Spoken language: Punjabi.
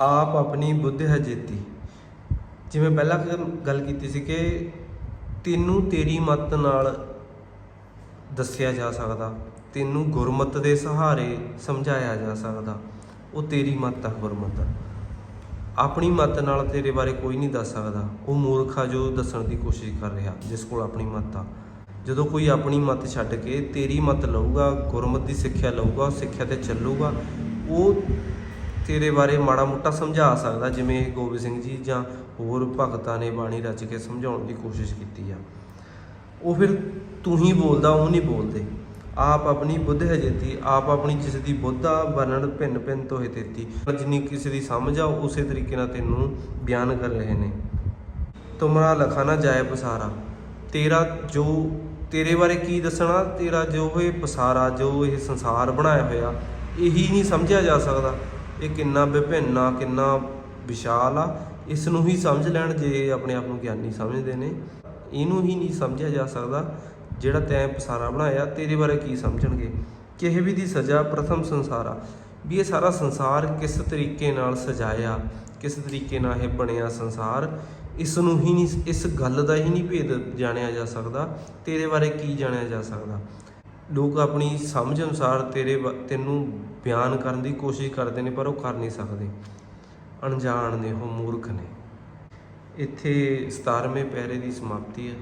ਆਪ ਆਪਣੀ ਬੁੱਧ ਹੈ ਜੇਤੀ। ਜਿਵੇਂ ਪਹਿਲਾਂ ਗੱਲ ਕੀਤੀ ਸੀ ਕਿ ਤੈਨੂੰ ਤੇਰੀ ਮੱਤ ਨਾਲ ਦੱਸਿਆ ਜਾ ਸਕਦਾ, ਤੈਨੂੰ ਗੁਰਮਤ ਦੇ ਸਹਾਰੇ ਸਮਝਾਇਆ ਜਾ ਸਕਦਾ, ਉਹ ਤੇਰੀ ਮੱਤ ਆ ਗੁਰਮਤ। ਆਪਣੀ ਮੱਤ ਨਾਲ ਤੇਰੇ ਬਾਰੇ ਕੋਈ ਨਹੀਂ ਦੱਸ ਸਕਦਾ। ਉਹ ਮੂਰਖ ਆ ਜੋ ਦੱਸਣ ਦੀ ਕੋਸ਼ਿਸ਼ ਕਰ ਰਿਹਾ, ਜਿਸ ਕੋਲ ਆਪਣੀ ਮਤ ਆ। ਜਦੋਂ ਕੋਈ ਆਪਣੀ ਮਤ ਛੱਡ ਕੇ ਤੇਰੀ ਮੱਤ ਲਊਗਾ, ਗੁਰਮਤ ਦੀ ਸਿੱਖਿਆ ਲਊਗਾ ਉਸ ਸਿੱਖਿਆ ਤੇ ਚੱਲੂਗਾ, ਉਹ ਤੇਰੇ ਬਾਰੇ ਮਾੜਾ ਮੋਟਾ ਸਮਝਾ ਸਕਦਾ, ਜਿਵੇਂ ਗੋਬਿੰਦ ਸਿੰਘ ਜੀ ਜਾਂ ਹੋਰ ਭਗਤਾਂ ਨੇ ਬਾਣੀ ਰਚ ਕੇ ਸਮਝਾਉਣ ਦੀ ਕੋਸ਼ਿਸ਼ ਕੀਤੀ ਆ। ਉਹ ਫਿਰ ਤੂੰ ਹੀ ਬੋਲਦਾ, ਉਹ ਨਹੀਂ ਬੋਲਦੇ। ਆਪ ਆਪਣੀ ਬੁੱਧ ਹੈ ਜੇਤੀ, ਆਪ ਆਪਣੀ ਜਿਸ ਦੀ ਬੁੱਧਾ ਵਰਣਨ ਭਿੰਨ ਭਿੰਨ ਤੋਹੇ ਤੇਤੀ। ਜਿੰਨੀ ਕਿਸੇ ਦੀ ਸਮਝ ਆ, ਉਸੇ ਤਰੀਕੇ ਨਾਲ ਤੈਨੂੰ ਬਿਆਨ ਕਰ ਰਹੇ ਨੇ। ਤੁਮਰਾ ਲਖਾਣਾ ਜਾਏ ਪਸਾਰਾ। ਤੇਰਾ ਜੋ, ਤੇਰੇ ਬਾਰੇ ਕੀ ਦੱਸਣਾ? ਤੇਰਾ ਜੋ ਇਹ ਪਸਾਰਾ, ਜੋ ਇਹ ਸੰਸਾਰ ਬਣਾਇਆ ਹੋਇਆ, ਇਹੀ ਨਹੀਂ ਸਮਝਿਆ ਜਾ ਸਕਦਾ। ਇਹ ਕਿੰਨਾ ਵਿਭਿੰਨ ਆ, ਕਿੰਨਾ ਵਿਸ਼ਾਲ ਆ ਇਸ ਨੂੰ ਹੀ ਸਮਝ ਲੈਣ ਜੇ ਆਪਣੇ ਆਪ ਨੂੰ ਗਿਆਨੀ ਸਮਝਦੇ ਨੇ। ਇਹਨੂੰ ਹੀ ਨਹੀਂ ਸਮਝਿਆ ਜਾ ਸਕਦਾ ਜਿਹੜਾ ਤੈਂ ਪਸਾਰਾ ਬਣਾਇਆ, ਤੇਰੇ ਬਾਰੇ ਕੀ ਸਮਝਣਗੇ? ਕਿਸੇ ਵੀ ਦੀ ਸਜ਼ਾ ਪ੍ਰਥਮ ਸੰਸਾਰ ਆ। ਵੀ ਇਹ ਸਾਰਾ ਸੰਸਾਰ ਕਿਸ ਤਰੀਕੇ ਨਾਲ ਸਜਾਇਆ, ਕਿਸ ਤਰੀਕੇ ਨਾਲ ਇਹ ਬਣਿਆ ਸੰਸਾਰ ਇਸ ਨੂੰ ਹੀ ਨਹੀਂ, ਇਸ ਗੱਲ ਦਾ ਹੀ ਨਹੀਂ ਭੇਦ ਜਾਣਿਆ ਜਾ ਸਕਦਾ, ਤੇਰੇ ਬਾਰੇ ਕੀ ਜਾਣਿਆ ਜਾ ਸਕਦਾ। ਲੋਕ ਆਪਣੀ ਸਮਝ ਅਨੁਸਾਰ ਤੇਰੇ ਬਾ- ਤੈਨੂੰ ਬਿਆਨ ਕਰਨ ਦੀ ਕੋਸ਼ਿਸ਼ ਕਰਦੇ ਨੇ, ਪਰ ਉਹ ਕਰ ਨਹੀਂ ਸਕਦੇ। ਅਣਜਾਣ ਨੇ ਉਹ ਮੂਰਖ ਨੇ। ਇੱਥੇ 17ਵੇਂ ਪੈਰੇ ਦੀ ਸਮਾਪਤੀ ਹੈ।